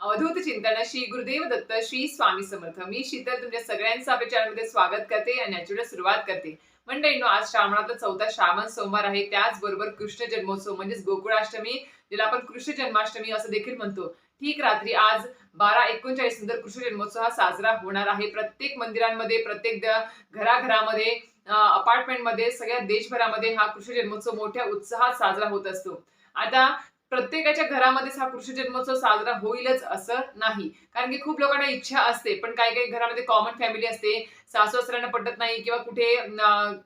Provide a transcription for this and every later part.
अवधूत चिंतन श्री गुरुदेव दत्त श्री स्वामी समर्थ. मी शीतल तुमच्या सगळ्यांचं आपल्या चॅनलमध्ये स्वागत करते आणि याची सुरुवात करते. मंडळींनो आज श्रावणातला चौथा श्रावण सोमवार आहे. त्याचबरोबर कृष्ण जन्मोत्सव म्हणजेच गोकुळाष्टमी ज्याला आपण कृष्ण जन्माष्टमी असं देखील म्हणतो. ठीक रात्री आज बारा एकोणचाळीस नंतर कृष्ण जन्मोत्सव हा साजरा होणार आहे. प्रत्येक मंदिरांमध्ये प्रत्येक घराघरामध्ये अपार्टमेंटमध्ये सगळ्या देशभरामध्ये हा कृष्ण जन्मोत्सव मोठ्या उत्साहात साजरा होत असतो. आता प्रत्येकाच्या घरामध्येच हा कृषी जन्मोत्सव साजरा होईलच असं नाही. कारण की खूप लोकांना इच्छा असते पण काही काही घरामध्ये कॉमन फॅमिली असते. सासू सासऱ्यांना पटत नाही किंवा कुठे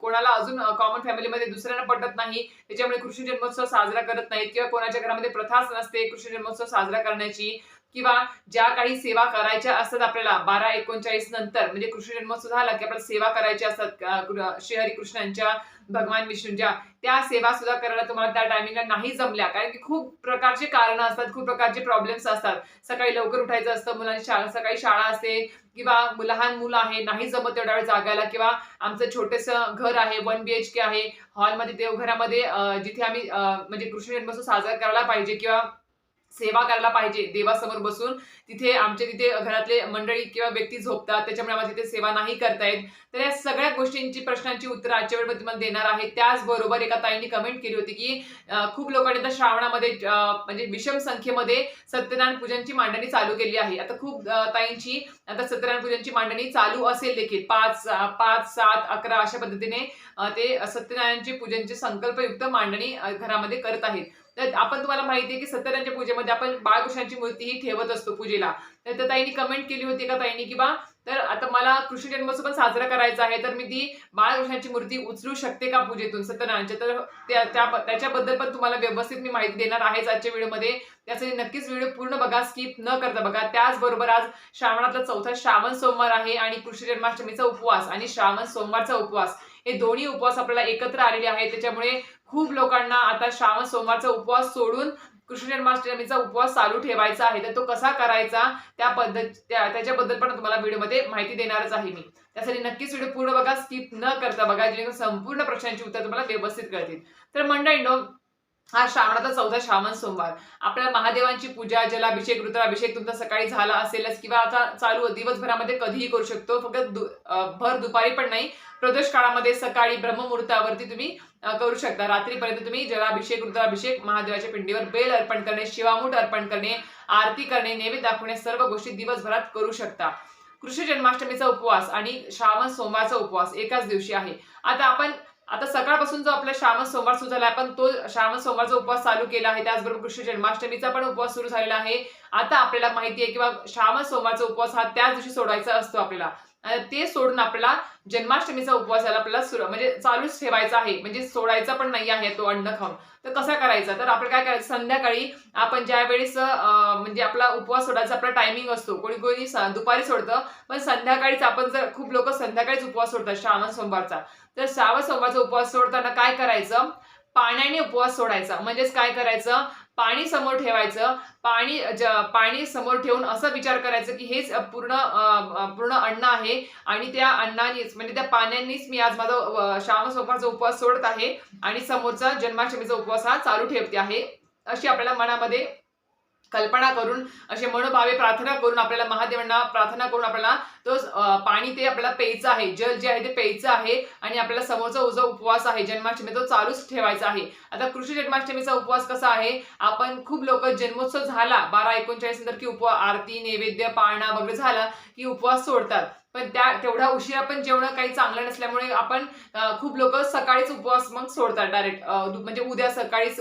कोणाला अजून कॉमन फॅमिलीमध्ये दुसऱ्यांना पटत नाही त्याच्यामुळे कृषी जन्मोत्सव साजरा करत नाहीत किंवा कोणाच्या घरामध्ये प्रथाच नसते कृषी जन्मोत्सव साजरा करण्याची. किंवा ज्या काही सेवा करायच्या असतात आपल्याला बारा एकोणचाळीस नंतर म्हणजे कृष्ण जन्मोत्सव झाला की आपल्याला सेवा करायच्या असतात श्री कृ- श्रीहरी कृष्णांच्या भगवान विष्णूंच्या त्या सेवा सुद्धा करायला तुम्हाला त्या टायमिंगला नाही जमल्या. कारण की खूप प्रकारचे कारण असतात खूप प्रकारचे प्रॉब्लेम्स असतात. सकाळी लवकर उठायचं असतं मुलांची शाळा सकाळी शाळा असते किंवा लहान मुलं आहे नाही जमत तेवढ्या वेळ जागायला किंवा आमचं छोटंसं घर आहे वन बी एच के आहे हॉलमध्ये देवघरामध्ये जिथे आम्ही म्हणजे कृष्ण जन्मोत्सव साजरा करायला पाहिजे किंवा सेवा करायला पाहिजे देवासमोर बसून. तिथे आमच्या तिथे घरातले मंडळी किंवा व्यक्ती झोपतात त्याच्यामुळे आम्हाला तिथे सेवा नाही करता येत. तर या सगळ्या गोष्टींची प्रश्नांची उत्तरं आजच्या वेळेमध्ये तुम्हाला देणार आहे. त्याचबरोबर एका ताईंनी कमेंट केली होती की खूप लोकांनी आता श्रावणामध्ये म्हणजे विषम संख्येमध्ये सत्यनारायण पूजनची मांडणी चालू केली आहे. आता खूप ताईंची आता सत्यनारायण पूजनची मांडणी चालू असेल देखील. पाच पाच सात अकरा अशा पद्धतीने ते सत्यनारायणची पूजनचे संकल्पयुक्त मांडणी घरामध्ये करत आहेत. तर आपण तुम्हाला माहिती आहे की सत्यनारायणच्या पूजेमध्ये आपण बाळकृष्णाची मूर्ती ही ठेवत असतो पूजेला. तर ताईंनी कमेंट केली होती का ताईंनी की बा तर आता मला कृष्ण जन्मोत्सव पण साजरा करायचा आहे तर मी ती बाळकृष्णाची मूर्ती उचलू शकते का पूजेतून सत्यनारायणच्या? तर त्या त्याच्याबद्दल पण तुम्हाला व्यवस्थित मी माहिती देणार आहेच आजच्या व्हिडिओमध्ये. त्यासाठी नक्कीच व्हिडिओ पूर्ण बघा स्किप न करता बघा. त्याचबरोबर आज श्रावणातला चौथा श्रावण सोमवार आहे आणि कृष्ण जन्माष्टमीचा उपवास आणि श्रावण सोमवारचा उपवास. हे दोन्ही उपवास आपल्याला एकत्र आलेले आहेत. त्याच्यामुळे खूप लोकांना आता श्रावण सोमवारचा उपवास सोडून कृष्ण जन्माष्टमीचा उपवास चालू ठेवायचा आहे. तर तो कसा करायचा? त्या पद्धत त्याच्याबद्दल पण तुम्हाला व्हिडिओमध्ये माहिती देणारच आहे मी. त्यासाठी नक्कीच व्हिडिओ पूर्ण बघा स्किप न करता बघा जेणेकरून संपूर्ण प्रश्नांची उत्तर तुम्हाला व्यवस्थित कळतील. तर मंडळी हा श्रावणाचा चौथा श्रावण सोमवार. आपल्या महादेवांची पूजा जलाभिषेक रुद्राभिषेक तुमचा सकाळी झाला असेलच किंवा आता चालू दिवसभरामध्ये कधीही करू शकतो. फक्त दु- भर दुपारी पण नाही. प्रदोष काळामध्ये सकाळी ब्रह्ममुहूर्तावरती तुम्ही करू शकता. रात्रीपर्यंत तुम्ही जलाभिषेक रुद्राभिषेक महादेवाच्या पिंडीवर बेल अर्पण करणे शिवामूठ अर्पण करणे आरती करणे नैवेद्य दाखवणे सर्व गोष्टी दिवसभरात करू शकता. कृष्ण जन्माष्टमीचा उपवास आणि श्रावण सोमवारचा उपवास एकाच दिवशी आहे. आता आपण आता सकाळपासून जो आपला श्रावण सोमवार सुरू झाला पण तो श्रावण सोमवारचा उपवास चालू केला आहे. त्याचबरोबर कृष्ण जन्माष्टमीचा पण उपवास सुरू झालेला आहे. आता आपल्याला माहिती आहे किंवा श्रावण सोमवारचा उपवास हा त्याच दिवशी सोडायचा असतो आपल्याला. ते सोडून आपल्याला जन्माष्टमीचा उपवास याला आपल्याला सुरू म्हणजे चालूच ठेवायचा आहे. म्हणजे सोडायचा पण नाही आहे तो अन्न खाऊन. तर कसा करायचा? तर आपण काय करायचं? संध्याकाळी आपण ज्या वेळेस म्हणजे आपला उपवास सोडायचा आपला टायमिंग असतो. कोणी कोणी दुपारी सोडतं पण संध्याकाळीच आपण जर खूप लोक संध्याकाळीच उपवास सोडतात श्रावण सोमवारचा. तर श्रावण सोमवारचा उपवास सोडताना काय करायचं? पाण्याने उपवास सोडायचा. म्हणजेच काय करायचं? पाणी समोर ठेवायचं. पाणी ज- पाणी समोर ठेवून असं विचार करायचं की हेच पूर्ण पूर्ण अन्न आहे आणि त्या अन्नानेच म्हणजे त्या पाण्यानेच मी आज माझा अं, श्रावण सोमवारचा उपवास सोडत आहे आणि समोरचा जन्माष्टमीचा उपवास हा चालू ठेवते आहे. अशी आपल्याला मनामध्ये कल्पना करून असे मनोभावे प्रार्थना करून आपल्याला महादेवांना प्रार्थना करून आपल्याला तो पाणी ते आपल्याला प्यायचं आहे. जल जे आहे ते प्यायचं आहे आणि आपल्याला समोरचा जो उपवास आहे. जन्माष्टमी तो चालूच ठेवायचा आहे. आता कृषी जन्माष्टमीचा उपवास कसा आहे? आपण खूप लोक जन्मोत्सव झाला. बारा एकोणचाळीस नंतर की उपवा आरती नैवेद्य पाळणा वगैरे झाला की उपवास सोडतात. पण त्या तेवढा उशिरा पण जेवणं काही चांगलं नसल्यामुळे आपण खूप लोक सकाळीच उपवास मग सोडतात डायरेक्ट म्हणजे उद्या सकाळीच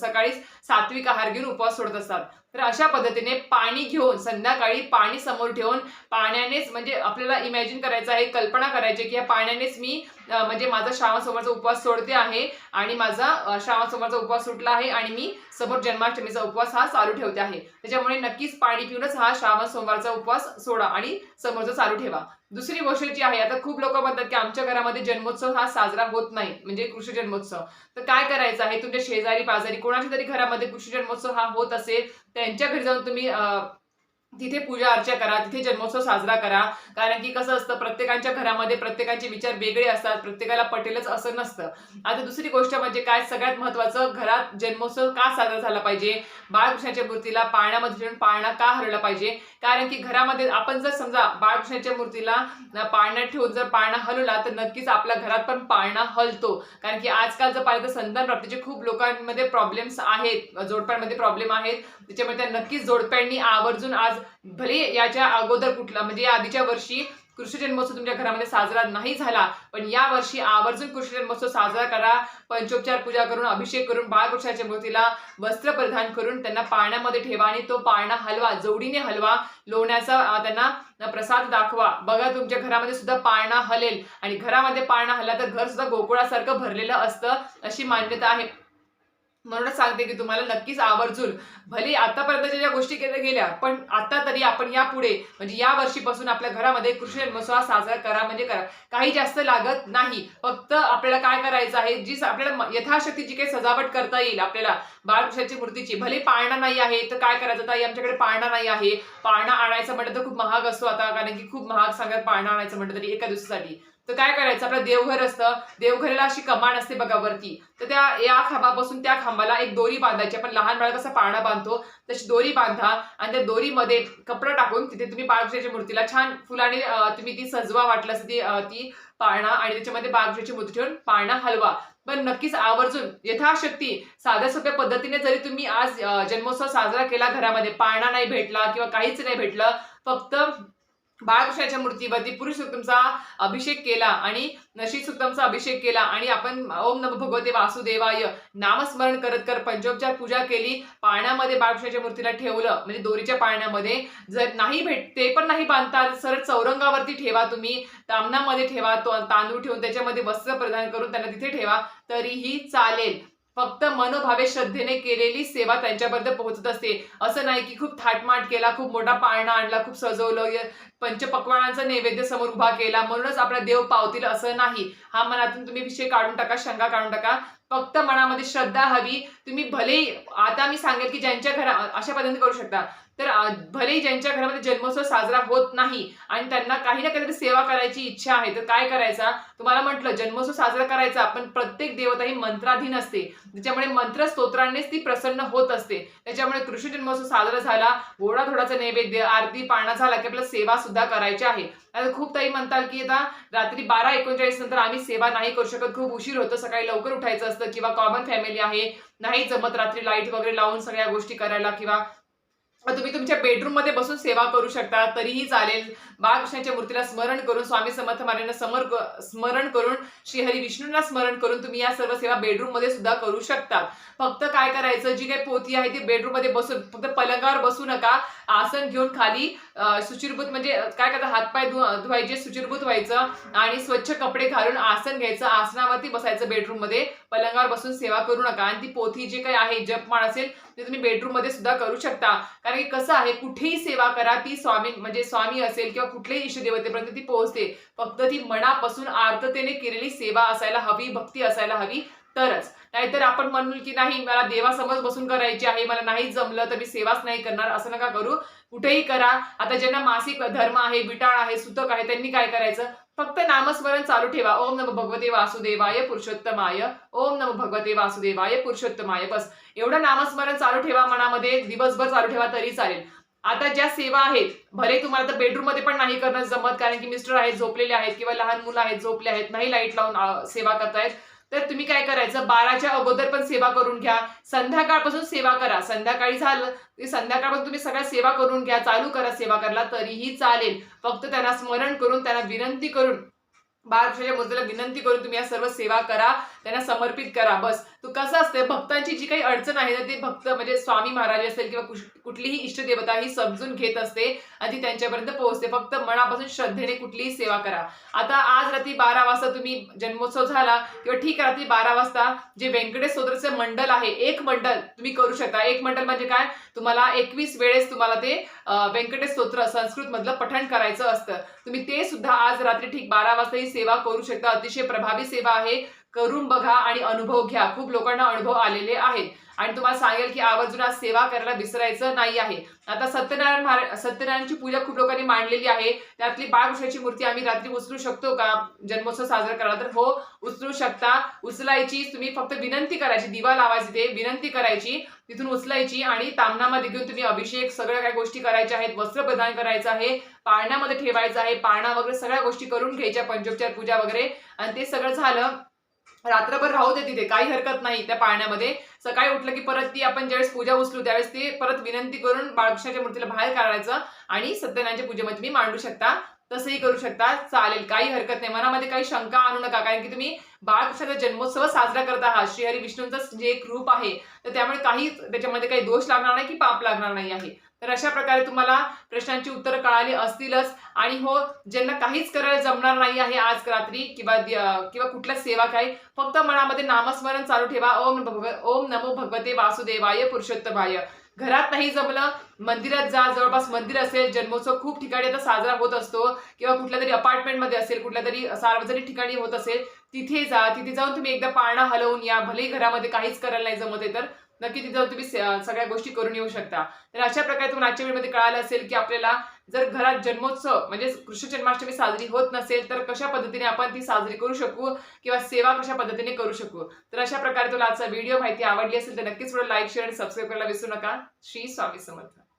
सकाळीच सात्विक आहार घेऊन उपवास सोडत असतात. तर अशा पद्धतीने पाणी घेऊन संध्याकाळी पाणी समोर ठेवून पाण्यानेच म्हणजे आपल्याला इमॅजिन करायचं आहे कल्पना करायची की या पाण्यानेच मी म्हणजे माझा श्रावण उपवास सोडते आहे आणि माझा श्रावणसमोरचा श्रावण उपवास सुटला आहे आणि मी समोर जन्माष्टमीचा उपवास हा चालू ठेवते आहे. त्याच्यामुळे नक्कीच पाणी पिऊनच हा श्रावण सोमवारचा उपवास सोडा आणि समोरचा चालू ठेवा. दुसरी गोष्ट जी आहे आता खूप लोक म्हणतात की आमच्या घरामध्ये जन्मोत्सव हा साजरा होत नाही म्हणजे कृषी जन्मोत्सव. तर काय करायचं आहे? तुमच्या शेजारी पाजारी कोणाच्या तरी घरामध्ये कृषी जन्मोत्सव हा होत असेल त्यांच्या घरी जाऊन तुम्ही अं, तिथे पूजा अर्चा करा तिथे जन्मोत्सव साजरा करा. कारण की कसं असतं प्रत्येकाच्या घरामध्ये प्रत्येकाचे विचार वेगळे असतात प्रत्येकाला पटेलच असं नसतं. आता दुसरी गोष्ट म्हणजे काय सगळ्यात महत्वाचं घरात जन्मोत्सव का साजरा झाला पाहिजे? बाळकृष्णाच्या मूर्तीला पाळण्यामध्ये ठेवून पाळणा का हरवला पाहिजे? कारण की घरामध्ये आपण जर समजा बाळकृष्णाच्या मूर्तीला पाळण्यात ठेवून जर पाळणा हलवला तर नक्कीच आपल्या घरात पण पाळणा हलतो. कारण की आजकाल जर पाहिलं तर संतान प्राप्तीचे खूप लोकांमध्ये प्रॉब्लेम्स आहेत जोडप्यांमध्ये प्रॉब्लेम आहेत. त्याच्यामुळे त्या नक्कीच जोडप्यांनी आवर्जून आज भले याच्या अगोदर कुठला म्हणजे या आधीच्या वर्षी कृषी जन्मोत्सव तुमच्या घरामध्ये साजरा नाही झाला पण या वर्षी आवर्जून कृषी जन्मोत्सव साजरा करा. पंचोपचार पूजा करून अभिषेक करून बाळकृष्णाच्या मूर्तीला वस्त्र परिधान करून त्यांना पाळण्यामध्ये ठेवा आणि तो पाळणा हलवा जोडीने हलवा लोण्याचा त्यांना प्रसाद दाखवा. बघा तुमच्या घरामध्ये सुद्धा पाळणा हलेल. आणि घरामध्ये पाळणा हल्ला तर घर सुद्धा गोकुळासारखं भरलेलं असतं अशी मान्यता आहे. म्हणूनच सांगते की तुम्हाला नक्कीच आवर्जून. भले आतापर्यंतच्या ज्या गोष्टी केल्या गेल्या पण आता तरी आपण यापुढे म्हणजे या वर्षीपासून आपल्या घरामध्ये कृष्ण जन्मोत्सव साजरा करा म्हणजे करा. काही जास्त लागत नाही. फक्त आपल्याला काय करायचं आहे? जी आपल्याला यथाशक्ती जी काही सजावट करता येईल आपल्याला बाळकृष्णाची मूर्तीची. भले पाळणा नाही आहे तर काय करायचं? ताई आमच्याकडे पाळणा नाही आहे. पाळणा आणायचं म्हटलं तर खूप महाग असतो आता कारण की खूप महाग सांगत पाळणा आणायचं म्हटलं तरी एका दिवसासाठी. तर काय करायचं? आपलं देवघर असतं. देवघराला अशी कमान असते बघा वरती. तर त्या या खांबापासून त्या खांबाला एक दोरी बांधायची. आपण लहान बाळा कसं पाळणा बांधतो. तशी दोरी बांधा आणि त्या दोरीमध्ये कपडा टाकून तिथे तुम्ही बाळकृष्णाच्या मूर्तीला छान फुलाने तुम्ही ती सजवा वाटलं असं ती ती पाळणा आणि त्याच्यामध्ये बाळकृष्णाची मूर्ती ठेवून पाळणा हलवा. पण नक्कीच आवर्जून यथाशक्ती साध्या सोप्या पद्धतीने जरी तुम्ही आज जन्मोत्सव साजरा केला घरामध्ये पाळणा नाही भेटला किंवा काहीच नाही भेटलं फक्त बाळकृष्णाच्या मूर्तीवरती पुरुष सुक्तमचा अभिषेक केला आणि नशीबसुत्तमचा अभिषेक केला आणि आपण ओम नम भगवते वासुदेवाय नामस्मरण करत कर पंचोपचार पूजा केली. पाण्यामध्ये बाळकृष्णाच्या मूर्तीला ठेवलं. म्हणजे दोरीच्या पाळण्यामध्ये जर नाही भेट ते पण नाही बांधता सर सरळ चौरंगावरती ठेवा तुम्ही. तामणामध्ये ठेवा तो तांदूळ ठेवून त्याच्यामध्ये वस्त्र प्रदान करून त्यांना तिथे ठेवा. तरीही चालेल. फक्त मनोभावे श्रद्धेने केलेली सेवा त्यांच्यापर्यंत पोहोचत असते. असं नाही की खूप थाटमाट केला खूप मोठा पाळणा आणला खूप सजवलं पंचपक्वानांचा नैवेद्य समोर उभा केला. म्हणूनच आपला देव पावतील असं नाही. हा मनातून तुम्ही विषय काढून टाका शंका काढून टाका. फक्त मनामध्ये श्रद्धा हवी. तुम्ही भले आता मी सांगेल की ज्यांच्या घरा अशा पद्धतीने करू शकता. तर भले ज्यांच्या घरामध्ये जन्मोत्सव साजरा होत नाही आणि त्यांना काही ना काहीतरी सेवा करायची इच्छा आहे तर काय करायचा तुम्हाला म्हटलं जन्मोत्सव साजरा करायचा पण प्रत्येक देवता ही मंत्राधीन असते. त्याच्यामुळे मंत्र स्तोत्रांनीच ती प्रसन्न होत असते. त्याच्यामुळे कृष्ण जन्मोत्सव साजरा झाला घोडा थोडाचा नैवेद्य आरती पाळणा झाला की आपल्याला सेवा सुद्धा करायची आहे. आता खूप ताई म्हणतात की आता रात्री बारा एकोणचाळीस नंतर आम्ही सेवा नाही करू शकत. खूप उशीर होतो सकाळी लवकर उठायचं असतं किंवा कॉमन फॅमिली आहे नाही जमत रात्री लाइट वगैरे लावून सगळ्या गोष्टी करायला किंवा तुम्ही तुमच्या बेडरूममध्ये बसून सेवा करू शकता तरीही चालेल. बाळकृष्णाच्या मूर्तीला स्मरण करून स्वामी समर्थ महाराजांना समर स्मरण करून श्री हरी विष्णूंना स्मरण करून तुम्ही या सर्व सेवा बेडरूममध्ये सुद्धा करू शकतात. फक्त काय करायचं? जी काही पोथी आहे ती बेडरूममध्ये बसून फक्त पलंगावर बसू नका. आसन घेऊन खाली सुचिरभूत म्हणजे काय करता हातपाय धु धुवायचे सुचिरभूत व्हायचं आणि स्वच्छ कपडे घालून आसन घ्यायचं. आसनावरती बसायचं बेडरूममध्ये. पलंगावर बसून सेवा करू नका. आणि ती पोथी जे काही आहे जपमाळ असेल ते तुम्ही बेडरूममध्ये सुद्धा करू शकता. कारण की कसं आहे कुठेही सेवा करा ती स्वामी म्हणजे स्वामी असेल किंवा कुठल्याही इष्टदेवतेपर्यंत ती पोहोचते. फक्त ती मनापासून आर्ततेने केलेली सेवा असायला हवी भक्ती असायला हवी. तरच. नाहीतर आपण म्हणू की नाही मला देवासमोर बसून करायची आहे मला नाही जमलं तर मी सेवाच नाही करणार असं नका करू. कुठेही करा. आता ज्यांना मासिक धर्म आहे बिटाळ आहे सुतक आहे त्यांनी काय करायचं? फक्त नामस्मरण चालू ठेवा. ओम नम भगवते वासुदेवाय पुरुषोत्तमाय. ओम नम भगवते वासुदेवाय पुरुषोत्तमाय. बस. एवढं नामस्मरण चालू ठेवा मनामध्ये. दिवसभर चालू ठेवा तरी चालेल. आता ज्या सेवा आहेत भले तुम्हाला तर बेडरूममध्ये पण नाही करणं जमत कारण की मिस्टर आहेत झोपलेले आहेत किंवा लहान मुलं आहेत झोपले आहेत नाही लाइट लावून सेवा करतायत. तर तुम्ही काय करायचं? बाराच्या अगोदर पण सेवा करून घ्या. संध्याकाळपासून सेवा करा. संध्याकाळी झालं की संध्याकाळपासून तुम्ही सगळ्या सेवा करून घ्या. चालू करा सेवा करायला तरीही चालेल. फक्त त्यांना स्मरण करून त्यांना विनंती करून बाळकृष्णाच्या मूर्तीला विनंती करून तुम्ही या सर्व सेवा करा. त्यांना समर्पित करा. बस. तो कसं असते भक्तांची जी काही अडचण आहे ना ते भक्त म्हणजे स्वामी महाराज असेल किंवा कुश- कुठलीही इष्टदेवता ही समजून घेत असते आणि ती त्यांच्यापर्यंत पोहोचते. फक्त मनापासून श्रद्धेने कुठलीही सेवा करा. आता आज रात्री बारा वाजता तुम्ही जन्मोत्सव झाला किंवा ठीक रात्री बारा वाजता जे व्यंकटेश सोदरचं मंडल आहे एक मंडल तुम्ही करू शकता. एक मंडल म्हणजे काय? तुम्हाला एकवीस वेळेस तुम्हाला ते व्यंकटेश स्तोत्र संस्कृत मधलं पठण करायचं असतं. तुम्ही ते सुद्धा आज रात्री ठीक बारा वाजता ही सेवा करू शकता. अतिशय प्रभावी सेवा आहे. करून बघा आणि अनुभव घ्या. खूप लोकांना अनुभव आलेले आहेत. आणि तुम्हाला सांगेल की आवर्जून आज सेवा करायला विसरायचं नाही आहे. आता सत्यनारायण महाराज सत्यनारायणची पूजा खूप लोकांनी मांडलेली आहे. त्यातली बाळकृष्णाची मूर्ती आम्ही रात्री उचलू शकतो का? जन्मोत्सव साजरा करायला तर हो उचलू शकता. उचलायची तुम्ही फक्त विनंती करायची दिवा लावायची ते विनंती करायची तिथून उचलायची आणि तामणामध्ये घेऊन तुम्ही अभिषेक सगळ्या काही गोष्टी करायच्या आहेत. वस्त्र प्रदान करायचं आहे पाळण्यामध्ये ठेवायचं आहे पाळणा वगैरे सगळ्या गोष्टी करून घ्यायच्या पंचोपचार पूजा वगैरे. आणि ते सगळं झालं रात्रभर राहू दे तिथे काही हरकत नाही त्या पाळण्यामध्ये. सकाळी उठलं की परत ती आपण ज्यावेळेस पूजा उचलू त्यावेळेस ती परत विनंती करून बाळकृष्णाच्या मूर्तीला बाहेर काढायचं आणि सत्यनारायणच्या पूजेमध्ये तुम्ही मांडू शकता तसंही करू शकता चालेल काही हरकत नाही मनामध्ये काही शंका आणू नका कारण की तुम्ही बाळकृष्णाचा जन्मोत्सव साजरा करत आहात श्रीहरी विष्णूंचं जे एक रूप आहे तर त्यामुळे काही त्याच्यामध्ये काही दोष लागणार नाही की पाप लागणार नाही आहे. तर अशा प्रकारे तुम्हाला प्रश्नांची उत्तरं कळाली असतीलच. आणि हो ज्यांना काहीच करायला जमणार नाही आहे आज रात्री किंवा किंवा कुठल्या सेवा काही फक्त मनामध्ये नामस्मरण चालू ठेवा. ओम भगव ओम नमो भगवते वासुदेवाय पुरुषोत्तमाय. घरात नाही जमलं मंदिरात जा. जवळपास मंदिर असेल जन्मोत्सव खूप ठिकाणी आता साजरा होत असतो. किंवा कुठल्या तरी अपार्टमेंटमध्ये असेल कुठल्या तरी सार्वजनिक ठिकाणी होत असेल तिथे जा. तिथे जाऊन तुम्ही एकदा पाळणा हलवून या. भलेही घरामध्ये काहीच करायला नाही जमत आहे तर नक्की तिथे तुम्ही सगळ्या गोष्टी करून येऊ शकता. तर अशा प्रकारे तुम्हाला आजच्या वेळेमध्ये कळालं असेल की आपल्याला जर घरात जन्मोत्सव म्हणजे कृष्ण जन्माष्टमी साजरी होत नसेल तर कशा पद्धतीने आपण ती साजरी करू शकू किंवा सेवा कशा पद्धतीने करू शकू? तर अशा प्रकारे तुला आजचा व्हिडिओ माहिती आवडली असेल तर नक्कीच थोडं लाईक शेअर आणि सबस्क्राईब करायला विसरू नका. श्री स्वामी समर्थ.